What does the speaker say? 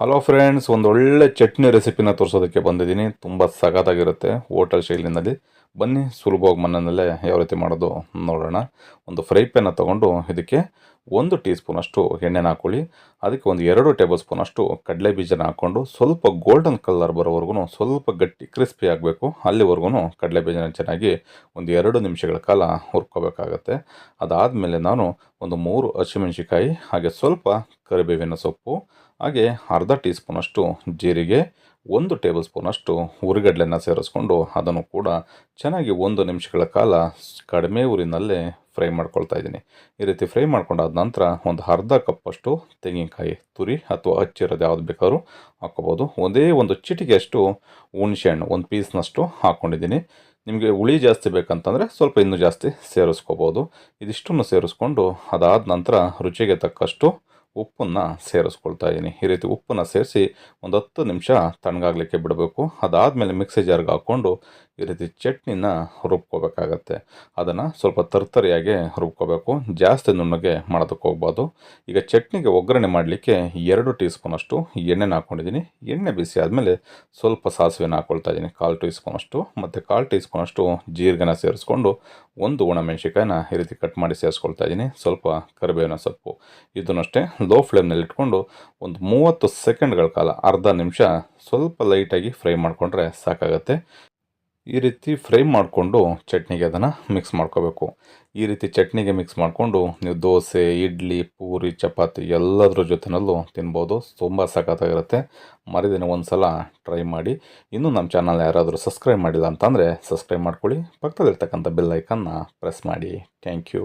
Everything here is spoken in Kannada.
ಹಲೋ ಫ್ರೆಂಡ್ಸ್ ಒಂದು ಒಳ್ಳೆ ಚಟ್ನಿ ರೆಸಿಪಿನ ತೋರಿಸೋದಕ್ಕೆ ಬಂದಿದ್ದೀನಿ. ತುಂಬ ಸಖತ್ತಾಗಿರುತ್ತೆ ಹೋಟೆಲ್ ಶೈಲಿನಲ್ಲಿ ಬನ್ನಿ, ಸುಲಭವಾಗಿ ಮನೆಯಲ್ಲೇ ಯಾವ ರೀತಿ ಮಾಡೋದು ನೋಡೋಣ. ಒಂದು ಫ್ರೈ ಪ್ಯಾನ ತೊಗೊಂಡು ಇದಕ್ಕೆ ಒಂದು ಟೀ ಸ್ಪೂನಷ್ಟು ಎಣ್ಣೆನ ಹಾಕೊಳ್ಳಿ. ಅದಕ್ಕೆ ಒಂದು ಎರಡು ಟೇಬಲ್ ಸ್ಪೂನಷ್ಟು ಕಡಲೆ ಬೀಜನ ಹಾಕ್ಕೊಂಡು ಸ್ವಲ್ಪ ಗೋಲ್ಡನ್ ಕಲರ್ ಬರೋವರೆಗೂ ಸ್ವಲ್ಪ ಗಟ್ಟಿ ಕ್ರಿಸ್ಪಿ ಆಗಬೇಕು. ಅಲ್ಲಿವರೆಗೂ ಕಡಲೆ ಬೀಜನ ಚೆನ್ನಾಗಿ ಒಂದು ಎರಡು ನಿಮಿಷಗಳ ಕಾಲ ಹುರ್ಕೋಬೇಕಾಗತ್ತೆ. ಅದಾದಮೇಲೆ ನಾನು ಒಂದು ಮೂರು ಹಸಿಮೆಣಸಿಕಾಯಿ ಹಾಗೆ ಸ್ವಲ್ಪ ಕರಿಬೇವಿನ ಸೊಪ್ಪು, ಹಾಗೆ ಅರ್ಧ ಟೀ ಸ್ಪೂನಷ್ಟು ಜೀರಿಗೆ ಒಂದು ಟೇಬಲ್ ಸ್ಪೂನಷ್ಟು ಹುರಿಗಡ್ಲೆನ ಸೇರಿಸ್ಕೊಂಡು ಅದನ್ನು ಕೂಡ ಚೆನ್ನಾಗಿ ಒಂದು ನಿಮಿಷಗಳ ಕಾಲ ಕಡಿಮೆ ಊರಿನಲ್ಲೇ ಫ್ರೈ ಮಾಡ್ಕೊಳ್ತಾ ಇದ್ದೀನಿ. ಈ ರೀತಿ ಫ್ರೈ ಮಾಡ್ಕೊಂಡಾದ ನಂತರ ಒಂದು ಅರ್ಧ ಕಪ್ಪಷ್ಟು ತೆಂಗಿನಕಾಯಿ ತುರಿ ಅಥವಾ ಹಚ್ಚಿರೋದು ಯಾವ್ದು ಬೇಕಾದ್ರೂ ಹಾಕ್ಕೋಬೋದು. ಒಂದೇ ಒಂದು ಚಿಟಿಗೆಯಷ್ಟು ಹುಣಸೆಹಣ್ಣು, ಒಂದು ಪೀಸ್ನಷ್ಟು ಹಾಕ್ಕೊಂಡಿದ್ದೀನಿ ನಿಮಗೆ ಹುಳಿ ಜಾಸ್ತಿ ಬೇಕಂತಂದರೆ ಸ್ವಲ್ಪ ಇನ್ನೂ ಜಾಸ್ತಿ ಸೇರಿಸ್ಕೋಬೋದು. ಇದಿಷ್ಟನ್ನು ಸೇರಿಸ್ಕೊಂಡು ಅದಾದ ನಂತರ ರುಚಿಗೆ ತಕ್ಕಷ್ಟು ಉಪ್ಪನ್ನು ಸೇರಿಸ್ಕೊಳ್ತಾ ಇದ್ದೀನಿ ಈ ರೀತಿ ಉಪ್ಪನ್ನು ಸೇರಿಸಿ ಒಂದು ಹತ್ತು ನಿಮಿಷ ತಣ್ಣಗಾಗಲಿಕ್ಕೆ ಬಿಡಬೇಕು. ಅದಾದಮೇಲೆ ಮಿಕ್ಸಿ ಜಾರ್ಗೆ ಹಾಕ್ಕೊಂಡು ಈ ರೀತಿ ಚಟ್ನಿನ ರುಬ್ಕೋಬೇಕಾಗತ್ತೆ. ಅದನ್ನು ಸ್ವಲ್ಪ ತರ್ತರಿಯಾಗಿ ರುಬ್ಕೋಬೇಕು. ಜಾಸ್ತಿ ನುಣ್ಣಗೆ ಮಾಡೋದಕ್ಕೆ ಹೋಗ್ಬೋದು ಈಗ ಚಟ್ನಿಗೆ ಒಗ್ಗರಣೆ ಮಾಡಲಿಕ್ಕೆ ಎರಡು ಟೀ ಸ್ಪೂನಷ್ಟು ಎಣ್ಣೆನ ಹಾಕ್ಕೊಂಡಿದ್ದೀನಿ ಎಣ್ಣೆ ಬಿಸಿ ಆದಮೇಲೆ ಸ್ವಲ್ಪ ಸಾಸಿವೆನ ಹಾಕ್ಕೊಳ್ತಾ ಇದ್ದೀನಿ. ಕಾಲು ಟೀ ಸ್ಪೂನಷ್ಟು ಮತ್ತು ಕಾಲು ಟೀ ಸ್ಪೂನಷ್ಟು ಜೀರಿಗೆನ ಸೇರಿಸ್ಕೊಂಡು ಒಂದು ಒಣಮೆಣ್ಸಿಕಾಯಿನ ಈ ರೀತಿ ಕಟ್ ಮಾಡಿ ಸೇರಿಸ್ಕೊಳ್ತಾ ಇದ್ದೀನಿ. ಸ್ವಲ್ಪ ಕರಿಬೇವಿನ ಸೊಪ್ಪು ಇದನ್ನಷ್ಟೇ ಲೋ ಫ್ಲೇಮ್ನಲ್ಲಿ ಇಟ್ಕೊಂಡು ಒಂದು ಮೂವತ್ತು ಸೆಕೆಂಡ್ಗಳ ಕಾಲ ಅರ್ಧ ನಿಮಿಷ ಸ್ವಲ್ಪ ಲೈಟಾಗಿ ಫ್ರೈ ಮಾಡಿಕೊಂಡ್ರೆ ಸಾಕಾಗತ್ತೆ. ಈ ರೀತಿ ಫ್ರೈ ಮಾಡಿಕೊಂಡು ಚಟ್ನಿಗೆ ಅದನ್ನು ಮಿಕ್ಸ್ ಮಾಡ್ಕೋಬೇಕು. ಈ ರೀತಿ ಚಟ್ನಿಗೆ ಮಿಕ್ಸ್ ಮಾಡಿಕೊಂಡು ನೀವು ದೋಸೆ, ಇಡ್ಲಿ, ಪೂರಿ, ಚಪಾತಿ ಎಲ್ಲದರ ಜೊತೆನಲ್ಲೂ ತಿನ್ಬೋದು. ತುಂಬ ಸಖತ್ತಾಗಿರುತ್ತೆ. ಮರಿದಿನ ಒಂದು ಸಲ ಟ್ರೈ ಮಾಡಿ. ಇನ್ನೂ ನಮ್ಮ ಚಾನಲ್ ಯಾರಾದರೂ ಸಬ್ಸ್ಕ್ರೈಬ್ ಮಾಡಿಲ್ಲ ಅಂತಂದರೆ ಸಬ್ಸ್ಕ್ರೈಬ್ ಮಾಡ್ಕೊಳ್ಳಿ. ಪಕ್ಕದಲ್ಲಿರ್ತಕ್ಕಂಥ ಬೆಲ್ ಐಕನ್ನ ಪ್ರೆಸ್ ಮಾಡಿ. Thank you